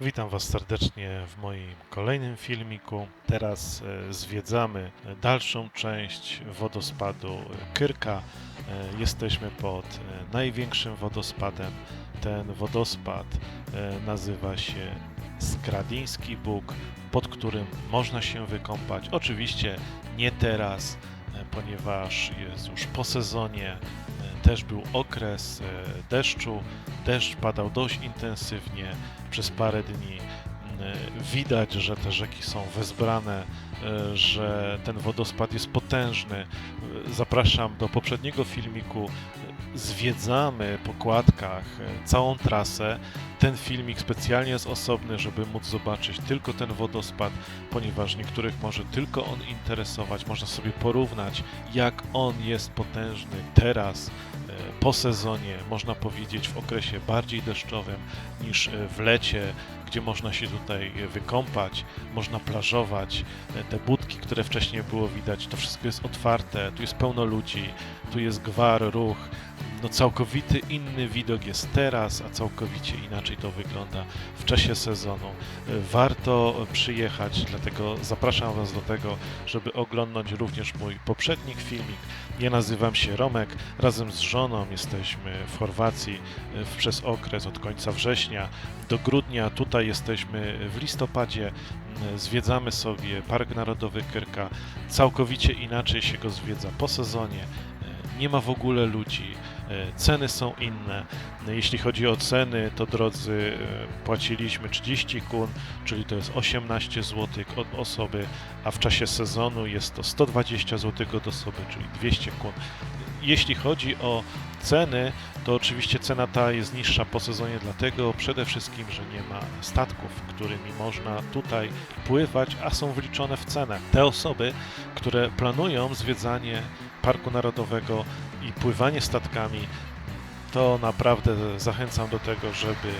Witam Was serdecznie w moim kolejnym filmiku. Teraz e, zwiedzamy dalszą część wodospadu Kyrka. E, Jesteśmy pod e, największym wodospadem. Ten wodospad nazywa się Skradiński Bóg, pod którym można się wykąpać. Oczywiście nie teraz, ponieważ jest już po sezonie. E, Też był okres e, deszczu. Deszcz padał dość intensywnie przez parę dni. Mm, Widać, że te rzeki są wezbrane, e, że ten wodospad jest potężny. E, Zapraszam do poprzedniego filmiku. Zwiedzamy po kładkach e, całą trasę. Ten filmik specjalnie jest osobny, żeby móc zobaczyć tylko ten wodospad, ponieważ niektórych może tylko on interesować. Można sobie porównać, jak on jest potężny teraz, e, po sezonie, można powiedzieć w okresie bardziej deszczowym niż e, w lecie, gdzie można się tutaj wykąpać, można plażować. E, Te budki, które wcześniej było widać, to wszystko jest otwarte, tu jest pełno ludzi, tu jest gwar, ruch. No całkowity inny widok jest teraz, a całkowicie inaczej to wygląda w czasie sezonu. Warto przyjechać, dlatego zapraszam Was do tego, żeby oglądać również mój poprzedni filmik. Ja nazywam się Romek, razem z żoną jesteśmy w Chorwacji przez okres od końca września do grudnia. Tutaj jesteśmy w listopadzie. Zwiedzamy sobie Park Narodowy Kyrka. Całkowicie inaczej się go zwiedza po sezonie. Nie ma w ogóle ludzi. E, Ceny są inne. No, Jeśli chodzi o ceny, to drodzy, e, płaciliśmy 30 kun, czyli to jest 18 zł od osoby, a w czasie sezonu jest to 120 zł od osoby, czyli 200 kun. Jeśli chodzi o ceny, to oczywiście cena ta jest niższa po sezonie, dlatego przede wszystkim, że nie ma statków, którymi można tutaj pływać, a są wliczone w cenę. Te osoby, które planują zwiedzanie Parku Narodowego i pływanie statkami, to naprawdę zachęcam do tego, żeby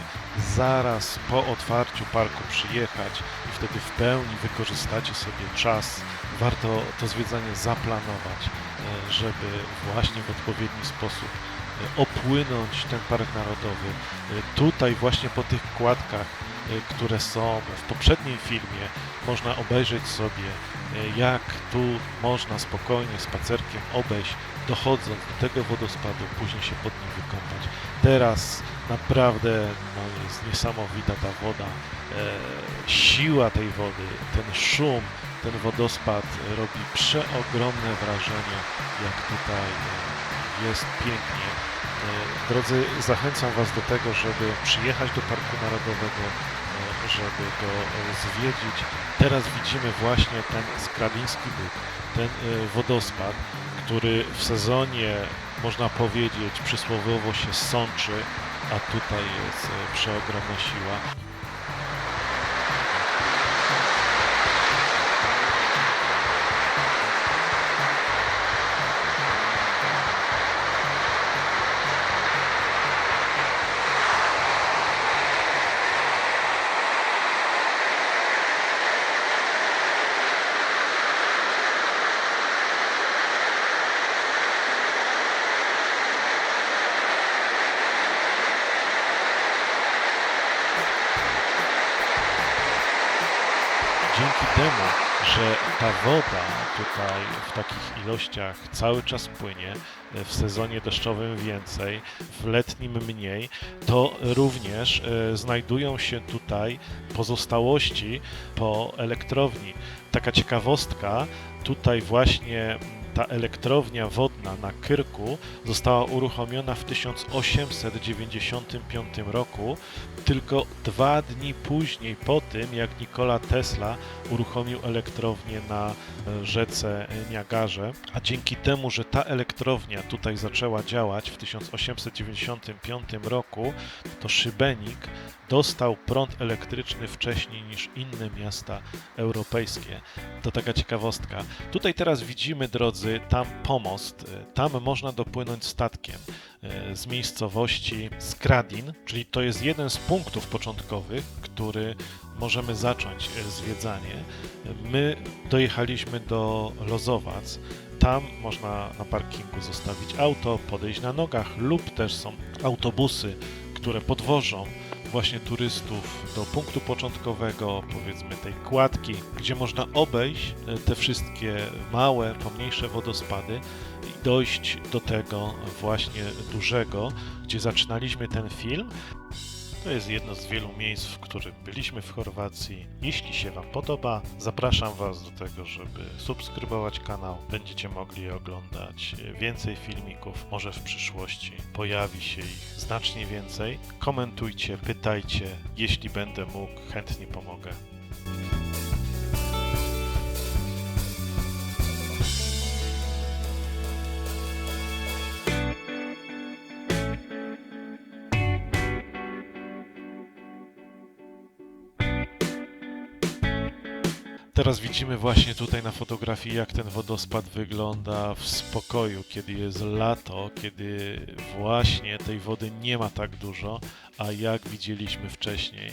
zaraz po otwarciu parku przyjechać i wtedy w pełni wykorzystacie sobie czas. Warto to zwiedzanie zaplanować, e, żeby właśnie w odpowiedni sposób opłynąć ten park narodowy. E, Tutaj właśnie po tych kładkach, e, które są w poprzednim filmie, można obejrzeć sobie, e, jak tu można spokojnie spacerkiem obejść, dochodząc do tego wodospadu, później się pod nim wykąpać. Teraz naprawdę no, jest niesamowita ta woda, e, siła tej wody, ten szum, ten wodospad robi przeogromne wrażenie, jak tutaj jest pięknie. E, Drodzy, zachęcam Was do tego, żeby przyjechać do Parku Narodowego, e, żeby go e, zwiedzić. Teraz widzimy właśnie ten skrabiński Bóg, ten wodospad, który w sezonie, można powiedzieć, przysłowiowo się sączy, a tutaj jest przeogromna siła. Dzięki temu, że ta woda tutaj w takich ilościach cały czas płynie, e, w sezonie deszczowym więcej, w letnim mniej, to również e, znajdują się tutaj pozostałości po elektrowni. Taka ciekawostka, tutaj właśnie ta elektrownia wodna na Kyrku została uruchomiona w 1895 roku, tylko dwa dni później po tym, jak Nikola Tesla uruchomił elektrownię na e, rzece Niagarze, a dzięki temu, że ta elektrownia tutaj zaczęła działać w 1895 roku, to Szybenik dostał prąd elektryczny wcześniej niż inne miasta europejskie. To taka ciekawostka. Tutaj teraz widzimy, drodzy, tam pomost. Tam można dopłynąć statkiem e, z miejscowości Skradin, czyli to jest jeden z punktów początkowych, który możemy zacząć e, zwiedzanie. My dojechaliśmy do Lozowac. Tam można na parkingu zostawić auto, podejść na nogach lub też są autobusy, które podwożą właśnie turystów do punktu początkowego, powiedzmy tej kładki, gdzie można obejść e, te wszystkie małe, pomniejsze wodospady i dojść do tego właśnie dużego, gdzie zaczynaliśmy ten film. To jest jedno z wielu miejsc, w których byliśmy w Chorwacji. Jeśli się Wam podoba, zapraszam Was do tego, żeby subskrybować kanał. Będziecie mogli oglądać więcej filmików. Może w przyszłości pojawi się ich znacznie więcej. Komentujcie, pytajcie. Jeśli będę mógł, chętnie pomogę. Teraz widzimy właśnie tutaj na fotografii, jak ten wodospad wygląda w spokoju, kiedy jest lato, kiedy właśnie tej wody nie ma tak dużo, a jak widzieliśmy wcześniej.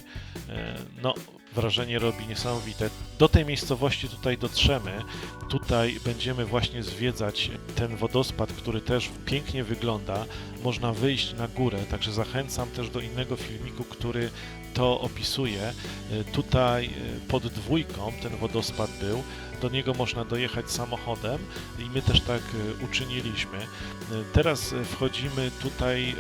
e, No, wrażenie robi niesamowite. Do tej miejscowości tutaj dotrzemy. Tutaj będziemy właśnie zwiedzać ten wodospad, który też pięknie wygląda. Można wyjść na górę, także zachęcam też do innego filmiku, który to opisuje. E, Tutaj e, pod dwójką ten wodospad był. Do niego można dojechać samochodem i my też tak e, uczyniliśmy. E, Teraz e, wchodzimy tutaj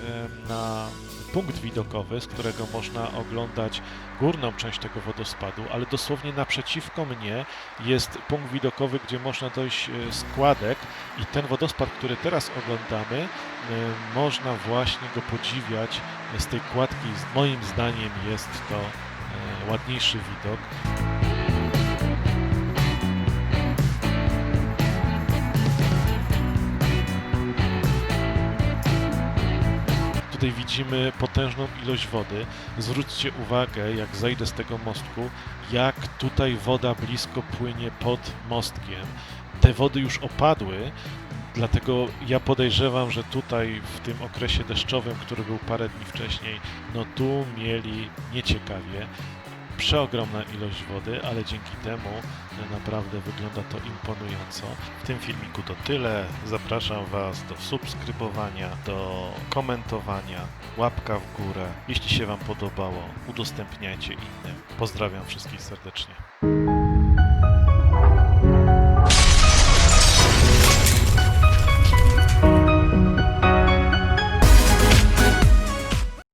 na punkt widokowy, z którego można oglądać górną część tego wodospadu, ale dosłownie naprzeciwko mnie jest punkt widokowy, gdzie można dojść e, z kładek i ten wodospad, który teraz oglądamy, można właśnie go podziwiać z tej kładki. Moim zdaniem jest to ładniejszy widok. Tutaj widzimy potężną ilość wody. Zwróćcie uwagę, jak zejdę z tego mostku, jak tutaj woda blisko płynie pod mostkiem. Te wody już opadły, dlatego ja podejrzewam, że tutaj w tym okresie deszczowym, który był parę dni wcześniej, no tu mieli nieciekawie. Przeogromna ilość wody, ale dzięki temu naprawdę wygląda to imponująco. W tym filmiku to tyle. Zapraszam Was do subskrybowania, do komentowania, łapka w górę. Jeśli się Wam podobało, udostępniajcie innym. Pozdrawiam wszystkich serdecznie.